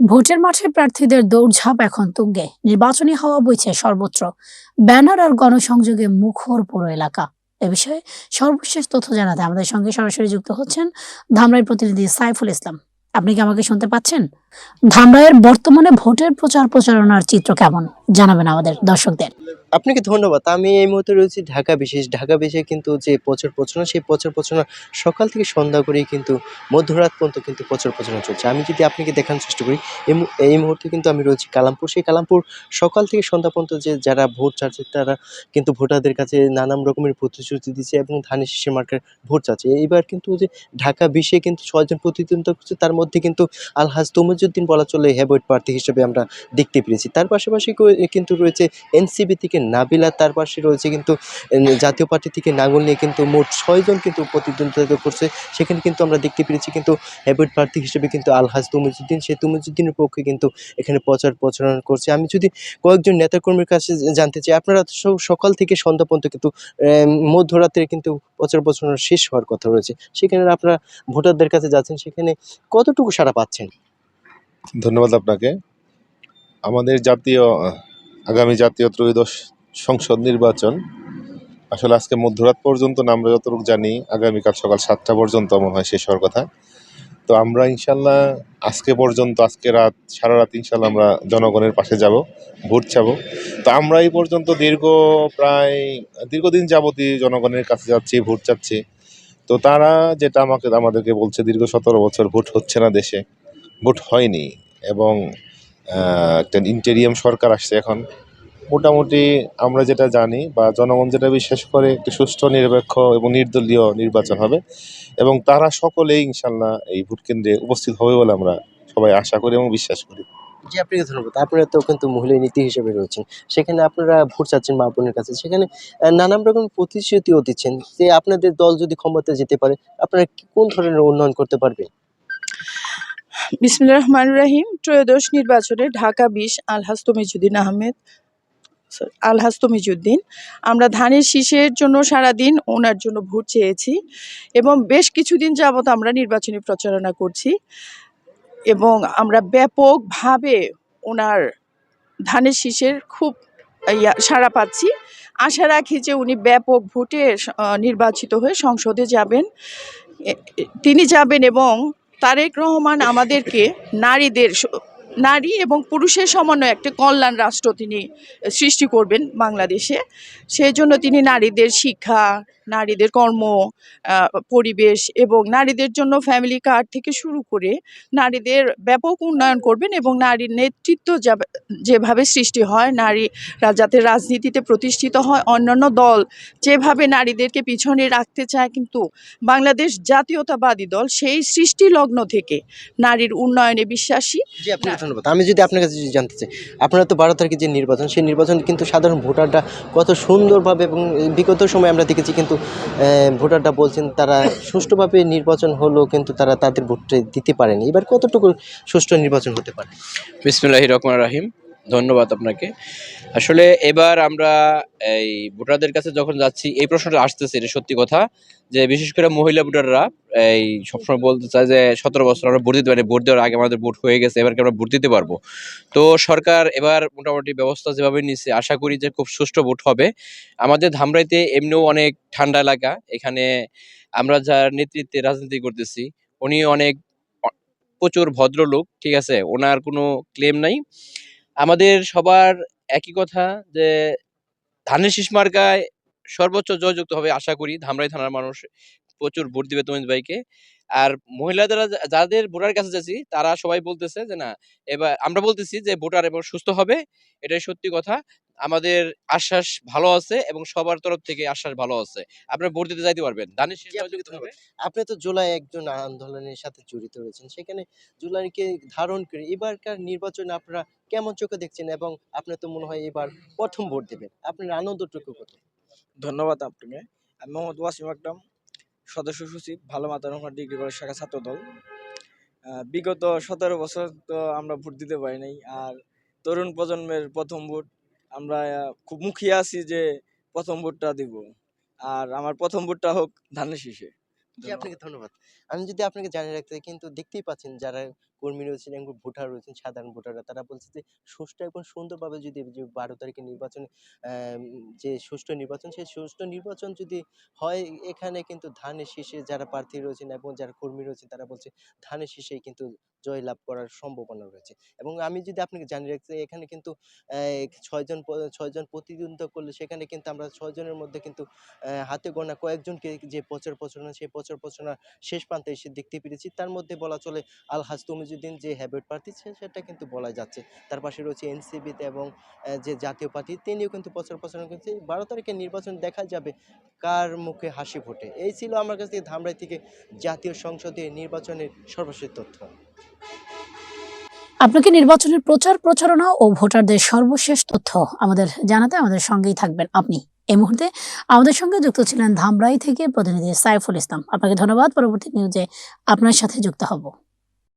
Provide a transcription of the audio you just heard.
ভোটের মাঠে প্রার্থীদের দৌড়ঝাঁপ এখন তুঙ্গে। নির্বাচনী হওয়া বইছে সর্বত্র। ব্যানার আর গণসংযোগে মুখর পুরো এলাকা। এ বিষয়ে সর্বশেষ তথ্য জানাতে আমাদের সঙ্গে সরাসরি যুক্ত হচ্ছেন ধামরাই প্রতিনিধি সাইফুল ইসলাম। আপনি কি আমাকে শুনতে পাচ্ছেন? ধামরাইয়ের বর্তমানে ভোটের প্রচার প্রচারণার চিত্র কেমন? জানাবেন আমাদের দর্শকদের। আপনাকে ধন্যবাদ। আমি এই মুহূর্তে রয়েছি ঢাকা বিশেষ। ঢাকা বিশেষ কিন্তু যে প্রচার প্রচারণা, সেই প্রচার প্রচারণা সকাল থেকে সন্ধ্যা করেই কিন্তু মধ্যরাত পর্যন্ত কিন্তু প্রচার প্রচারণা চলছে। আমি যদি আপনাকে দেখানোর চেষ্টা করি এই মুহূর্তে কিন্তু আমি রয়েছি কালামপুর। সেই কালামপুর সকাল থেকে সন্ধ্যা পর্যন্ত যে যারা ভোট চাচ্ছে, তারা কিন্তু ভোটারদের কাছে নানান রকমের প্রতিশ্রুতি দিচ্ছে এবং ধানের শীষের মার্কার ভোট চাচ্ছে। এইবার কিন্তু যে ঢাকা বিশে কিন্তু ছয়জন প্রতিদ্বন্দ্বিতা করছে, তার মধ্যে কিন্তু আলহাজ তমুজুদ্দিন বলা চলে হ্যাবয়েট প্রার্থী হিসেবে আমরা দেখতে পেরেছি। তার পাশাপাশি কিন্তু রয়েছে এনসিবি থেকে নাবিলা, তার পাশে রয়েছে কিন্তু জাতীয় পার্টি থেকে নাঙ্গল নিয়ে কিন্তু মোট ছয়জন কিন্তু প্রতিদ্বন্দ্বিতা করছে। সেখানে কিন্তু আমরা দেখতে পেরেছি কিন্তু হ্যাবয়েট প্রার্থী হিসেবে কিন্তু আলহাজ তমুজুদ্দিন। সে তমুজুদ্দিনের পক্ষে কিন্তু এখানে প্রচার প্রচারণা করছে। আমি যদি কয়েকজন নেতাকর্মীর কাছে জানতে চাই, আপনারা সকাল থেকে সন্ধ্যা পর্যন্ত কিন্তু মধ্যরাত্রে কিন্তু প্রচার প্রচারণা শেষ হওয়ার কথা রয়েছে। সেখানে আপনারা ভোটারদের কাছে যাচ্ছেন, সেখানে কতটুকু সাড়া পাচ্ছেন? ধন্যবাদ আপনাকে। আমাদের জাতীয় আগামী জাতীয় ত্রয়োদশ সংসদ নির্বাচন। আসলে আজকে মধ্যরাত পর্যন্ত আমরা যতটুকু জানি, আগামীকাল সকাল সাতটা পর্যন্ত মনে হয়, শেষ হওয়ার কথা। তো আমরা ইনশাল্লাহ আজকে পর্যন্ত, আজকে রাত, সারা রাত ইনশাল্লাহ আমরা জনগণের পাশে যাব, ভোট চাব। তো আমরা এই পর্যন্ত দীর্ঘ প্রায়, দীর্ঘদিন যাবতই জনগণের কাছে যাচ্ছি, ভোট চাচ্ছি। তো তারা যেটা আমাকে, আমাদেরকে বলছে, দীর্ঘ সতেরো বছর ভোট হচ্ছে না দেশে, ভোট হয়নি। এবং একটা ইন্টেরিয়াম সরকার আসছে এখন। মোটামুটি আমরা যেটা জানি বা জনগণ যেটা বিশ্বাস করে, একটি সুষ্ঠু, নিরপেক্ষ এবং নির্দলীয় নির্বাচন হবে এবং তারা সকলেই ইনশাল্লাহ এই ভোট কেন্দ্রে উপস্থিত হবে বলে আমরা সবাই আশা করি এবং বিশ্বাস করি। জি আপনাকে ধন্যবাদ আপনারা তো কিন্তু মহিলা নীতি হিসেবে রয়েছেন। সেখানে আপনারা ভোট চাচ্ছেন মা বোনের কাছে। সেখানে নানান রকম প্রতিশ্রুতিও দিচ্ছেন যে আপনাদের দল যদি ক্ষমতা যেতে পারে, আপনারা কোন ধরনের উন্নয়ন করতে পারবে বিসমুল্লাহ রহমান রাহিম। ত্রয়োদশ নির্বাচনে ঢাকা বিশ আলহাজ তমিজুদ্দিন আহমেদ। Sorry, আলহাজ তমিজুদ্দিন। আমরা ধানের শীষের জন্য সারাদিন ওনার জন্য ভোট চেয়েছি এবং বেশ কিছুদিন যাবত আমরা নির্বাচনী প্রচারণা করছি এবং আমরা ব্যাপকভাবে ওনার ধানের শীষের খুব সাড়া পাচ্ছি। আশা রাখি যে উনি ব্যাপক ভোটে নির্বাচিত হয়ে সংসদে যাবেন। তিনি যাবেন এবং তারেক রহমান আমাদেরকে নারীদের নারী এবং পুরুষের সমন্বয় একটা কল্যাণ রাষ্ট্র তিনি সৃষ্টি করবেন বাংলাদেশে। সেই জন্য তিনি নারীদের শিক্ষা নারীদের কর্ম পরিবেশ এবং নারীদের জন্য ফ্যামিলি কার্ড থেকে শুরু করে নারীদের ব্যাপক উন্নয়ন করবেন এবং নারীর নেতৃত্ব যেভাবে সৃষ্টি হয় নারীরা যাতে রাজনীতিতে প্রতিষ্ঠিত হয় অন্যান্য দল যেভাবে নারীদেরকে পিছনে রাখতে চায় কিন্তু বাংলাদেশ জাতীয়তাবাদী দল সেই সৃষ্টি লগ্ন থেকে নারীর উন্নয়নে বিশ্বাসী ধন্যবাদ। আমি যদি আপনার কাছে জানতে চাই আপনারা তো বারো তারিখে যে নির্বাচন সেই নির্বাচন কিন্তু সাধারণ ভোটাররা কত সুন্দরভাবে এবং বিগত সময় আমরা দেখেছি কিন্তু ভোটাররা বলছেন তারা সুষ্ঠুভাবে নির্বাচন হলো, কিন্তু তারা তাদের ভোটটা দিতে পারেনি। এবার কতটুকু সুষ্ঠু নির্বাচন হতে পারে? বিসমিল্লাহ রহমান রাহিম। ধন্যবাদ আপনাকে। আসলে এবার আমরা এই ভোটারদের কাছে যখন যাচ্ছি, এই প্রশ্নটা আসতেছে এটা সত্যি কথা যে বিশেষ করে মহিলা ভোটাররা এই সবসময় বলতে চায় যে সতেরো বছর আমরা ভোট দিতে পারি, ভোট দেওয়ার আগে আমাদের ভোট হয়ে গেছে এবার কি আমরা ভোট দিতে পারব। তো সরকার এবার মোটামুটি ব্যবস্থা যেভাবে নিচ্ছে আশা করি যে খুব সুষ্ঠু ভোট হবে। আমাদের ধামরাইতে এমনিও অনেক ঠান্ডা এলাকা, এখানে আমরা যার নেতৃত্বে রাজনীতি করতেছি, উনি অনেক, প্রচুর ভদ্রলোক, ঠিক আছে? ওনার কোনো ক্লেম নাই। আমাদের সবার একই কথা যে, ধানের শীষ মার্কায় সর্বোচ্চ জয়যুক্ত হবে আশা করি, ধামরাই থানার মানুষ। প্রচুর ভোট দিবে তমিজ ভাইকে। আর মহিলাদের যাদের ভোটার কাছে যাচ্ছি, তারা সবাই বলতেছে যে, না, এবার আমরা বলতেছি যে, ভোটার এবার সুস্থ হবে। এটাই সত্যি কথা। আমাদের আশ্বাস ভালো আছে এবং সবার তরফ থেকে আশ্বাস ভালো আছে। আপনারা ভোট দিতে যাইতে পারবেন। ধানের আপনি তো জুলাই একজন আন্দোলনের সাথে জড়িত রয়েছেন। সেখানে জুলাইকে ধারণ করে এবারকার নির্বাচনে আপনারা কেমন চোখে দেখছেন এবং আপনার তো মনে হয় এবার প্রথম ভোট দেবেন? আপনার আনন্দটুকু কত? ধন্যবাদ আপনাকে। আমি মোহাম্মদ ওয়াসিম আকরাম সদস্য সচিব ভালো মাতানোহার ডিগ্রি কলেজ শাখা ছাত্রদল। আহ, বিগত সতেরো বছর তো আমরা ভোট দিতে পারি নাই। আর তরুণ প্রজন্মের প্রথম ভোট আমরা খুব মুখিয়ে আছি যে প্রথম ভোটটা দিব। আর আমার প্রথম ভোটটা হোক ধানের শীষে। জি আপনাকে ধন্যবাদ। আমি যদি আপনাকে জানিয়ে রাখতে চাই, কিন্তু দেখতেই পাচ্ছেন যারা কর্মী রয়েছেন এবং ভোটার রয়েছেন সাধারণ ভোটাররা। তারা বলছে যে সুষ্ঠু এবং সুন্দরভাবে যদি যে বারো তারিখে নির্বাচন যে সুষ্ঠু নির্বাচন সেই সুষ্ঠু নির্বাচন যদি হয় এখানে কিন্তু ধানের শীষে যারা প্রার্থী রয়েছেন এবং যারা কর্মী রয়েছেন তারা বলছে ধানের শীষেই কিন্তু জয় লাভ করার সম্ভাবনা রয়েছে। এবং আমি যদি আপনাকে জানিয়ে চাই, এখানে কিন্তু ছয়জন ছয়জন প্রতিদ্বন্দ্বিতা করলে সেখানে কিন্তু আমরা ছয়জনের মধ্যে কিন্তু হাতে গোনা কয়েকজনকে যে প্রচার প্রচারণা সেই প্রচার প্রচারণা শেষ প্রান্তে এসে দেখতে পেরেছি। তার মধ্যে বলা চলে আলহাজ তমিজুদ্দিন যে হ্যাবিট প্রার্থী সেটা কিন্তু বলা যাচ্ছে। তার পাশে রয়েছে এনসিবিতে এবং যে জাতীয় প্রার্থী তিনিও কিন্তু প্রচার প্রচারণা করছে। বারো তারিখের নির্বাচন দেখা যাবে কার মুখে হাসি ফোটে? এই ছিল আমার কাছ থেকে ধামরাই থেকে জাতীয় সংসদে নির্বাচনের সর্বশেষ তথ্য। আপনাকে নির্বাচনের প্রচার, প্রচারণা ও ভোটারদের সর্বশেষ তথ্য আমাদের জানাতে আমাদের সঙ্গেই থাকবেন আপনি। এই মুহূর্তে আমাদের সঙ্গে যুক্ত ছিলেন ধামরাই থেকে প্রতিনিধি সাইফুল ইসলাম। আপনাকে ধন্যবাদ। পরবর্তী নিউজে আপনার সাথে যুক্ত হব।